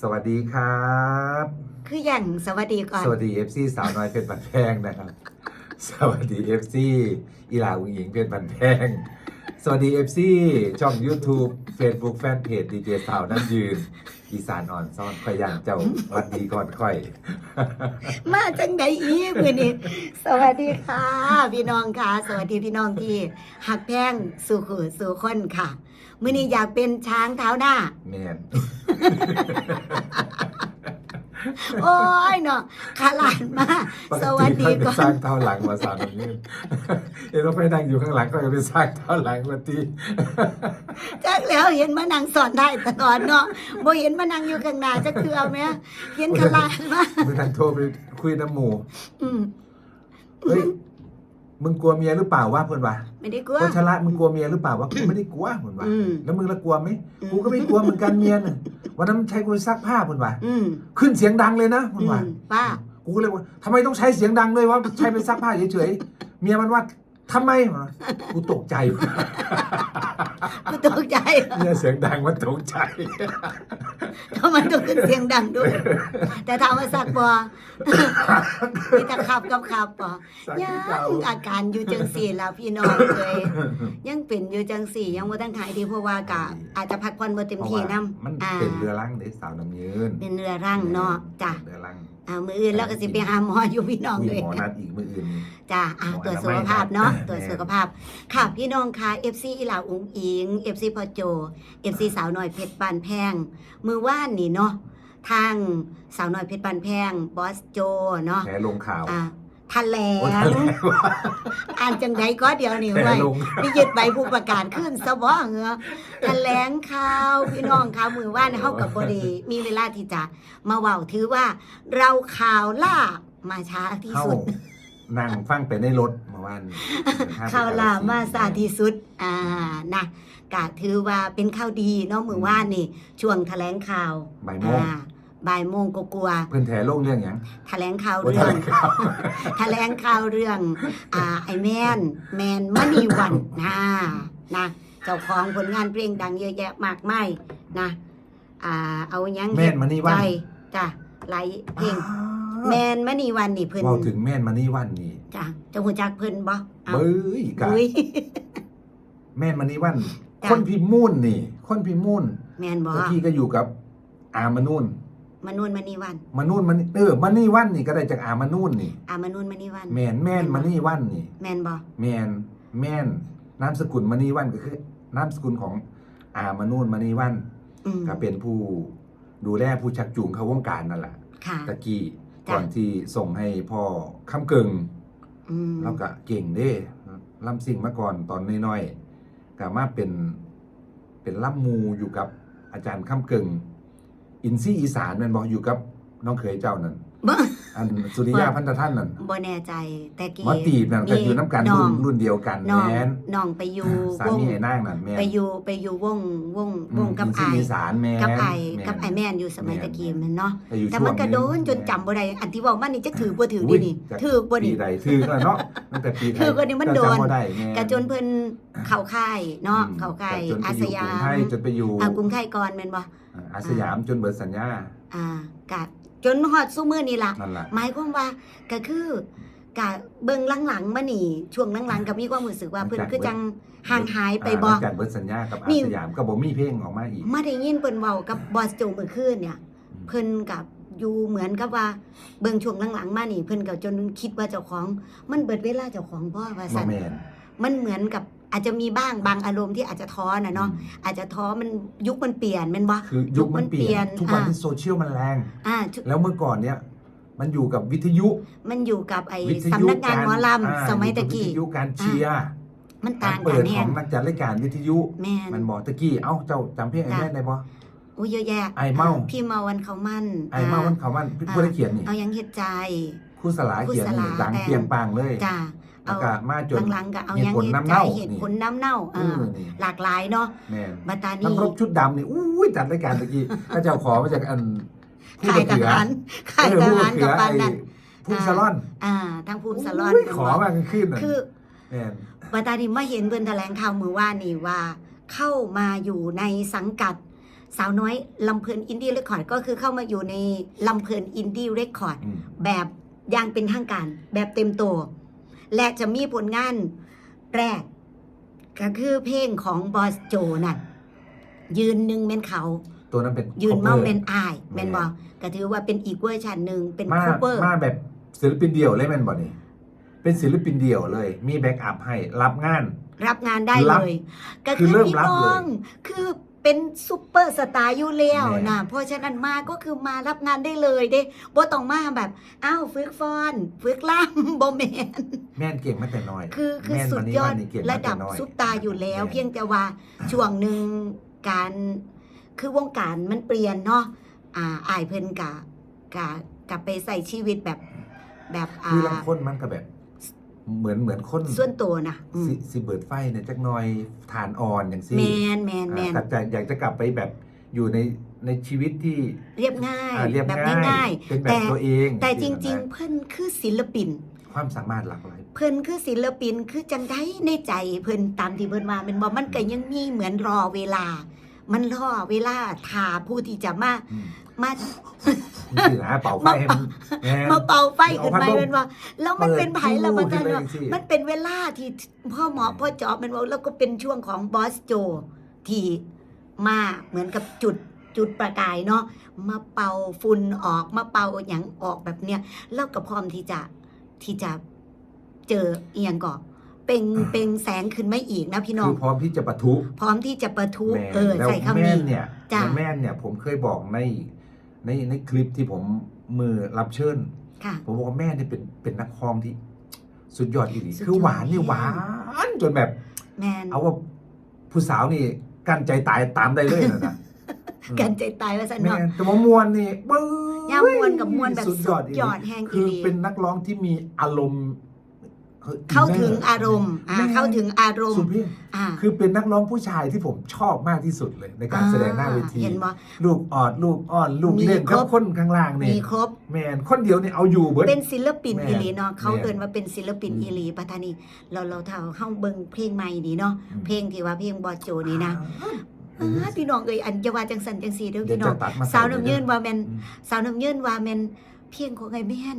สวัสดีครับ คืออย่างสวัสดีก่อน สวัสดี FC สาวน้อยเพชรบันแพงนะครับ สวัสดี FC อีหลาอุงหญิงเพชรบันแพง สวัสดี FC ช่อง YouTube Facebook Fanpage ดีเจสาวน้ำยืน อีสานอ่อนซ่อนคอยย่างเจ้าหวัดดีก่อนค่อย มาจังใดอีกมื้อนี้สวัสดีค่ะ พี่น้องค่ะ สวัสดีพี่น้องที่หักแพงสู่ขู่สู่คนค่ะ มื้อนี้อยากเป็นช้างเท้าหน้า แมน โอ้ยเนาะขาลานมาปสวัสดีค่อยก่เป็นสร้าอนงเท้าหลังมาสาวน้ำยืนเห็นเราไปนั่งอยู่ข้างหลังก็จะเป็นสร้างเท้าหลังมาทีจักแล้วเห็นมานั่งสอนได้ตลอดเนาะบ่เห็นมานั่งอยู่ข้างหน้าจักเทื่อแม่เห็นขาลานมามึงทางโทรไปคุยน้ำหมูอืมเฮ้ย มึงกลัวเมียหรือเปล่าวะเพื่อนวะไม่ได้กลัวโคชละมึงกลัวเมียหรือเปล่าวะกูไม่ได้กลัวเพื่อนวะอืม แล้วมึงละกลัวไหมอืมกูก็ไม่กลัวเหมือนกันเมียน่ะวันนั้นใช้กูซักผ้าเพื่อนวะอืมขึ้นเสียงดังเลยนะเพื่อือนวะมป้า กูก็เลยว่าทำไมต้องใช้เสียงดังด้วยวะใช้เป็นซักผ้าเฉยๆเมียมันว่าทำไมวะกูตกใจ กูตกใจเมียเสียงดังมันตกใจ ทำไมต้องขึ้นเสียงดังด้วย แต่ถามว่าสักบ่มีแต่ขับกับขับบ่ซักยัที่เก่า งอาการอยู่จังสี่แล้วพี่น้องเลย ยังเป็นอยู่จังสี่ ยังบ่ทันหายดีเพราะว่ากะอาจจะพักผ่อนบ่เต็มที่นํมันอ่าเป็นเรือล่างเด็กสาวน้ำยืนเป็นเรือร่างเนาะจ้ะ เรือล่าง อ่ามื้ออื่นแล้วก็สิไปหาหมออยู่พี่น้องคุเลยยหมอนัดอีกมืออื่นนี่จ้ะอะหมอตรวจอนามัยสุขภาพเนาะครับตรวจสุขภาพ ค่ะพี่น้องค่ะ FC อีหลาอุงอิง FC พอโจ FC สาวน้อยเพชรปานแพง มือว่านนี่เนาะทางสาวน้อยเพชรปานแพงบอสโจเนาะแผลลงข่าว อ่าทะ แหลโอ้ยงแผลว่าอ่านจังไดก็เดี๋ยวนี้แผลไว้ลงนี่ยึดใบผู้ประกาศขึ้นซะบ่เหงอแถลงข่าวพี่น้องค่ะมือว่านเฮากับบ่ได้มีเวลาที่จะมาเว้าถือว่า เราข่าวล่ามาช้าที่เข้าสุดนั่งฟังไปในรถเมื่อวานนี้ข่าวลามาสาที่สุดอ่านะกะถือว่าเป็นข่าวดีเนาะมือว่านนี่ช่วงแถลงข่าวบ่ายโมงอ่า บ่ายโมงก็กลัวเพื่อนแถลงเรื่องหยังๆแถลงข่าวโอ้ยเรื่องแถลงข่าวแถลงข่าวเรื่องอ่าไอแมนแมนมณีวันนะนะเจ้าของผลงานเพลงดังเยอะแยะมากมายนะอ่าเอายังแม่นมานี่วันใจจ้ะหลายเพลงแมนมณีวันนี่เพิ่นเว้าถึงแม่นมานี่วันนี่จ้ะเจะหูจักเพิ่นบ่เอาเบ้ยกะอุ้ยแม่นมานี่วันจ้ะคนพิมูลนี่ คนพิมูลแมนบ่เมื่อกี้ก็อยู่กับอามานุ่น มนูนมณีวัน มานุ่นมันเออมานี่วันนี่ก็ได้จากอามานุ่นนี่อ่ามนูนมณีวัน แม่นแม่นมานี่วันนี่ แมนบ่แม่นแม่นนามสกุลมานี่วันก็คือนามสกุลของอามานุ่นมานี่วันอืมก็เป็นผู้ดูแลผู้ชักจูงเข้าวงการนั่นแหละค่ะ ตะกี้จ้ะ ก่อนที่ส่งให้พ่อคำเกิงอืมแล้วก็เก่งเด้ลำสิ่งมาก่อนตอนน้อยๆก็มาเป็นเป็นล่ำมูอยู่กับอาจารย์คำเกิง อินซี่อีสานแมันบอกอยู่กับน้องเขยเจ้านั่นบ่อันสุริยาพันธท่านนั่นบ่แน่ใจแต่กี้หมอตีบนั่นก็อยู่น้ำกันน้อรุ่งนรุ่นเดียวกันน้องแม่นน้องไปอยู่สาวงมีไอ้นางนั่นแม่นไปอยู่ไปอยู่วงวงวงกับอินไอซี่อีสานแม่นกับไอแม่นกับไอแม่นอยู่สมัยตะกี้มันเนาะไปอยู่แต่ช่วงมันก็โดนจนจำบ่ได้อันที่เว้ามันนี่จะถือบ่ถือดินี่ยถือบ่ปีนี่ ใดถือแล้วเนาะตั้งแต่ปีไทยถือก็นี่มันโดน จำบ่ได้แม่ก็จนเพิ่นเข้าค่ายเนาะเข้าค่ายจนไปอาอสยู่ยากรุงไทมยจนไปอยู่อ่ากรุงไทยก่อนแม่นบ่ อ่าอาสยามจนเบิดสัญญาอ่ากะจนฮอดซุมื้อนี่ล่ะนั่นแหละหมายความว่าก็คือกะเบิ่งหลังๆมานี่ ช่วงหลังๆก็มีความรู้สึกว่าเพิ่นคือจังห่างหายไปบ่หลังจากเบิดสัญญากับอานี่สยามก็บ่มีเพลงออกมาอีกมาได้ยินเพิ่นเว้ากับบอสโจเมื่อคืนเนี่ย เพิ่นกับอยู่เหมือนกับว่าเบิ่งช่วงหลังๆมานี่เพิ่นก็จนคิดว่าเจ้าของ มันเบิดเวลาเจ้าของบ่ว่าบ่ซั่นแม่นมันเหมือนกับ อาจจะมีบ้างบางอารมณ์ที่อาจจะท้อน่ะเนาะอาจจะท้อมันยุคมันเปลี่ยนแม่นบ่คือยุคมันเปลี่ยนยุคมันเปลี่ยนทุกวันอ่าที่โซเชียลมันแรงอ่าชุแล้วเมื่อก่อนเนี่ยมันอยู่กับวิทยุ มันอยู่กับไอ้วิทสำยุนักงานหมอลำอ่าสมัยอตะกับกี้วิทยุการเชียร์มันการต่างกัเปินดแน่ของนักจัดรายการวิทยุแม่นมันบอกตะกี้เอ้าเจ้าจำเพลงไอ้จ้ะแม่ได้บ่อุ้ยเยอะแยะไอ้เมาพี่เมาวันเขามั่นไอ้เมามันเขามันพี่ผู้ได้เขียนนี่เอายังเฮ็ดใจครู่สลาเขียนครูสนี่ลาดังแต่งเปรียงปางเลยจ้า แล้วเอาก็มาจนหลังๆก็เอาเหตุยังผลเฮ็ดน้ำใจเน่าเหตุนี่ผลน้ำเน่าเออ่าอนี่หลากหลายเนาะแม่นบัดตาทั้งนี่รบชุดดำนี่อุ้ยจัดรายการตะกี้ข้าเจ้าขอมาจากอันผู้ขายทเขือหารขายเออทผู้หารเขืกับอปาไอ้นนั้นผู้สลอน อ่าทางภูมิสลอนอุ้ยขอมากลางคืนน่ะคือแม่นบัดตานี่มาเห็นเพิ่นแถลงข่าวมื้อว่านนี่ว่า เข้ามาอยู่ในสังกัดสาวน้อยลำเพลินอินดี้เรคคอร์ดก็คือเข้ามาอยู่ในลำเพลินอินดี้เรคคอร์ดอืมแบบอยังเป็นทางการแบบเต็มตัว และจะมีผลงานแรก ก็คือเพลงของบอสโจน่ะยืนหนึ่งเป็นเขา ตัวนั้นเป็นยืนเมา cover เป็นอายแมนแม่นบอก็ถือว่าเป็นอีกเวอร์ชันหนึ่งเป็นมาคูเปอร์มาแบบศิลปินเดี่ยวเลยแม่นบ่นี่เป็นศิลปินเดี่ยวเลย มีแบ็กอัพให้รับงาน รับงานได้รัเลบยก็คืคืออเริ่มพี่รับน้เลยองคือ เป็นซูเปอร์สตาร์อยู่แล้วแม่นะเพราะฉะนั้นมาก็คือมารับงานได้เลยเด้บ่ต้องมาแบบอ้าวฝึกฟอนฝึกล่ำบ่แมนแม่นเก่งมาแต่น้อย คือคือแม่นสุวัดนนี้ยอดวันนี้เก่งมาระดับแต่น้อยซุปตาอยู่แล้วแม่นเพียงแต่ว่าช่วงหนึ่งการคือวงการมันเปลี่ยนเนาะอ่าอายเพิ่นกะกะกลับไปใส่ชีวิตแบบแบบอ่าคือลางคนมันก็แบบ เหมือนเหมือนคนส่วนตัวนะอืมสิสิเบิดไฟเนี่ยจักหน่อยฐานอ่อนอย่างซี่แมนแมนแมนอ่าแต่อยากจะกลับไปแบบอยู่ในในชีวิตที่เรียบง่ายอ่าเรียบแบบง่ายง่าย เป็นๆแบบแต่ ตัวเองแต่จสิริงนะๆเพิ่นคือศิลปินความสามารถหลากหลาย เพิ่นคือศิลปินคือจังได้ในใจเพิ่นตามที่เพิ่นว่าแมันบ่มันก็ยังมีเหมือนรอเวลา มันรอเวลาทาผู้ที่จะมาอืม มานี่ คือหาเป่าไฟให้มันแหม มาเป่าไฟขึ้นมาเอาพัดลมเป็นว่า แล้วมันเป็นไผแล้วมันเปิกัดนตู้ว่าขึ้นเลยสิ มันเป็นเวลาที่พ่อหมอพ่อจอบมันว่าแล้วก็เป็นช่วงของบอสโจที่มาเหมือนกับจุดจุดประกายเนาะมาเป่าฝุ่นออกมาเป่าอย่างออกแบบเนี้ยแล้วก็พร้อมที่จะที่จะเจอเอียงก่อเป็นเป็นแสงขึ้นไม่อีกนะพี่น้อคืง อพร้อมที่จะปะทุพร้อมที่จะประทุแม่นเออแล้วใส่คำแม่นี้ นเนี่ยจ้ะแล้วแม่นเนี่ยผมเคยบอกใน ในในคลิปที่ผมมือรับเชิญ ค่ะ ผมบอกว่าแม่เนี่ยเป็นเป็นนักร้องที่ สุดยอดอีหลีสุดยอด คือหวานนี่หวานจนแบบ แมนเอาว่าผู้สาวนี่กั้นใจตายตามได้เลยนะนะ อืม กันใจตายว่าสันแม่เนาะนแต่ว่ามวนนี่บึ้งย่ามวนกับมวนแบบสุดสุยอดดอียหอลีดแห้งคือีอหลีเป็นนักร้องที่มีอารมณ์ฮ้ย เข้าถึงนนอารมณ์อ่าแม่เข้าถึงอารมสุณ์ดพี่อ่าคือเป็นนักร้องผู้ชายที่ผมชอบมากที่สุดเลยในการแสดงหน้าเวทีเห็นบ่ลูกออดลูกอ้อนลูกมีเล่นครกับบคนข้างล่างนี่มีครบแมนคนเดียวนี่เอาอยู่เบิดเป็นศิลปินแม่อีหลีเนาะเขาแม่เอินว่าเป็นศิลปินอืมอีหลีปัตตานีเราเราเท่าเฮาเบิ่งเพลงใหม่นี่เนาะอืมเพลงที่ว่าเพลงบอสโจนี่นะอ้าพี่น้องเอ้ยอันจะว่าจังสันจังสีเด้อเดี๋ยวพี่น้จะองตัดมาสาวน้ำยืนว่าแม่นอืมสาวน้ำยืนว่าแม่นเพลงของไอ้แม่น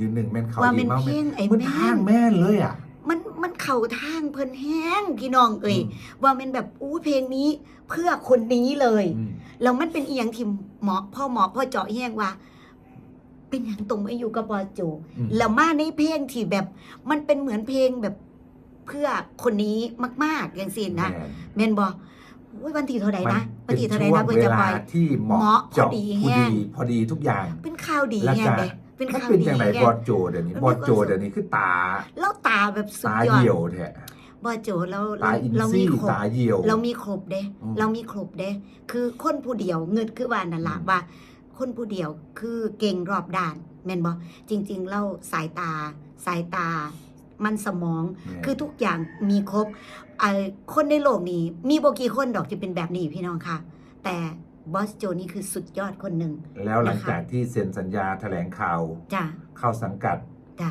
ยืนหนึ่งแมนเขาว่าดีเป็นมากเพลงไอ้มันแม่ทางนแม่นเลยอะ มันมันเข้าทางเพิ่นแห้งพี่น้องเอ้ยว่าแม่นแบบอู้เพลงนี้เพื่อคนนี้เลย อืมแล้วมันเป็นอีหยังที่หมอพ่อหมอพ่อเจาะแห้งว่า เป็นอย่างตรงมาอยู่กับบอสโจอืม แล้วมาในเพลงที่แบบ มันเป็นเหมือนเพลงแบบเพื่อคนนี้มากๆอย่างสินะแม่นเมนบอโอ้ยวันที่เท่าไหร่มันะวันเป็นที่เท่าไหร่ช่วนะงเพื่อเวจะปลาล่อยที่เหมาะเหมาะเจาะพอดีพอแห้งดี พอดีทุกอย่าง เป็นข่าวดีแล้วแฮก็งเลย เป็นมันข่าวเป็นดีอย่างไรแฮบองสโจเดี๋ยวนี้มันบมีอสโจความสุขเดี๋ยวนี้คือตา แล้วตาแบบสุดตายอดเหี่ยวแท้บอสโจเราตาเราอินเรามีซี่ครบตาเหี่ยว เรามีครบเด้ อืม เรามีครบเด้ คือคนผู้เดียวเงินคือว่านั่นละอืมว่า คนผู้เดียวคือเก่งรอบด้านแม่นบอจริง ๆ เราสายตา สายตา มันสมองแม่นคือทุกอย่างมีครบไอ้คนในโลกนี้ มีบกี่คนดอกที่เป็นแบบนี้พี่น้องค่ะ แต่ บอสโจนี่คือสุดยอดคนหนึ่งแล้วหลังนะคะจากที่เซ็นสัญญาแถลงข่าวจ้ะเข้าสังกัดจ้ะ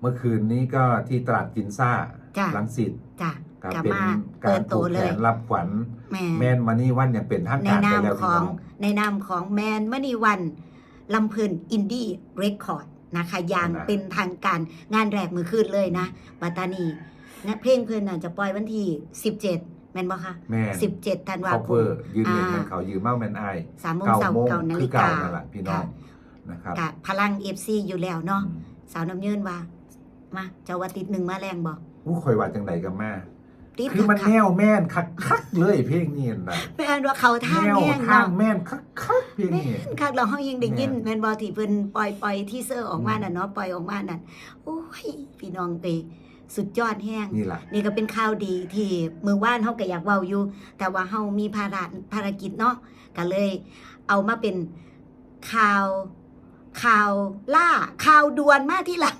เมื่อคืนนี้ก็ที่ตลาดกินซ่าจ้ะลังสิตจ้ะก็กลับเป็นมาการเปิดตัผูวกเลแขยนรับขวัญแม่แมนมานี่วันอย่างเป็นทางในการไปนามแล้วขพี่องน้องในนามของแมนมณีวันลำเพลินอินดี้เรคคอร์ดนะคะอย่างนะเป็นทางการงานแรกมือคืนเลยนะปัตตานีนะเพลงเพื่อนน่ะจะปล่อยวันที่ 17 แม่นบ่คะแม่น17ธันวาเขาคเวอมร์ยืนหนึ่งอ่าแมนเขายืนเมาแมนไอายสามโมงเก้าเสาร์โมงเก้านาคืฬิอเก่ากานั่นแหละพี่น้องนะครับกะพลังเอฟซีอยู่แล้วเนาะอืมสาวน้ำเยินว่า มาเจ้าว่าติดหนึ่งมาแรงบอกอู้คอยว่าจังไดกันมาติดคือมันคักแนวแม่นคักคักๆเลยเพลงนี้นะๆแม่นว่าเขาท่าแนวแห้งทางเนาะแม่นคักคักๆเพลงแม่นี้ นคักเราเฮายังได้ยินแม่นแม่นบ่ที่เพิ่นปล่อยปล่อยที่เซอร์ออกมาอืมน่ะเนาะปล่อยออกมานั่นโอ้ยพี่น้องเอย สุดยอดแห้งนี่แหละนี่ก็เป็นข่าวดีที่มือว่านเฮาก็อยากเว้าอยู่ แต่ว่าเฮามีภาระภารกิจเนาะก็เลย เอามาเป็นข่าวข่าวล่าข่าวด่วนมาที่หลัง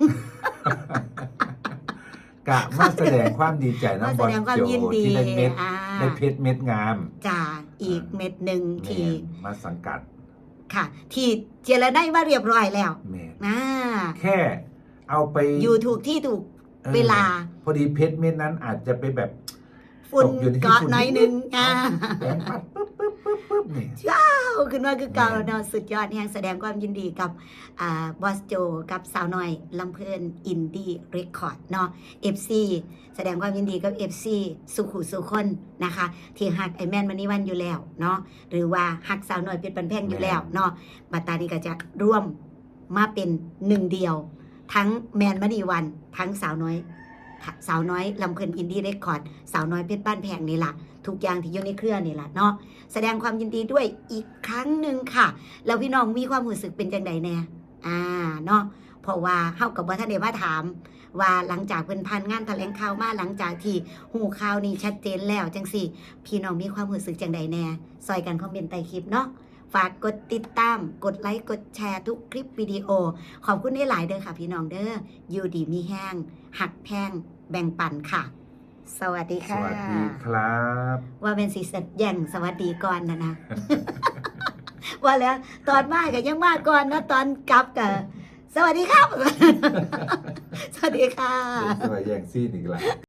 กะมาแสดงความดีใจนะมาบแสอลดงความโจยินดีที่ได้เม็ดอ่าได้เพชรเม็ดงามจ่าอีกเม็ดหนึ่งแม่ที่นมาสังกัด ค่ะ ที่เจรได้มาเรียบร้อยแล้วแม่นอ่าแค่เอาไปอยู่ถูกที่ถูกออ เวลา พอดีเพชรเม็ดนั้นอาจจะไปแบบฝุ่นตกอยู่ในที่เกาะฝุ่นหน้อยหนึงนิดๆอ่าแสงปัดปึ๊บปึ๊บปึ๊บปึ๊บนี่เอาขึ้นมาคือเก่าแม่นเนาะสุดยอดแห่งแสดงความยินดีกับอ่าบอสโจกับสาวน้อยลำเพลินอินดี้เรคคอร์ดเนาะ FC แสดงความยินดีกับ FC สุขุสุคนนะคะ ที่หักไอแมนมันนี่วันอยู่แล้วเนาะหรือว่าหักสาวน้อยเพชรบันแพงอยู่แล้วเนาะบัตตานี้ก็จะร่วมมาเป็นหนึ่งเดียว ทั้งแมนมณีวัน ทั้งสาวน้อย สาวน้อยลำเพลินอินดี้เรคคอร์ด สาวน้อยเพชรบ้านแพงนี่ละทุกอย่างที่อยู่ในเครือนี่ละเนาะแสดงความยินดีด้วยอีกครั้งหนึ่งค่ะ แล้วพี่น้องมีความรู้สึกเป็นจังใดแน่อ่าเนาะเพราะว่าเฮากับว่าท่านได้มาถาม ว่าหลังจากเพิ่นพันงานแถลงข่าวมาหลังจากที่หูข่าวนี้ชัดเจนแล้วจังสี่ พี่น้องมีความรู้สึกจังใดแน่ซอยกันคอมเมนต์ใต้คลิปเนาะ ฝากกดติดตาม กดไลค์ กดแชร์ทุกคลิปวิดีโอ ขอบคุณได้หลายๆเด้อค่ะพี่น้องเด้ออยู่ดีมีแห้ง หักแพง แบ่งปันค่ะ สวัสดีสค่ะ วัสดีครับ ว่าเป็นสีสันแย่งสวัสดีก่อนนะนะ ว่าแล้วตอนมาก็ยังมาก่อนนะตอนกลับก็สวัสดีครับ สวัสดีค่ะสวัสดีแย่งซีนอีกแล้ว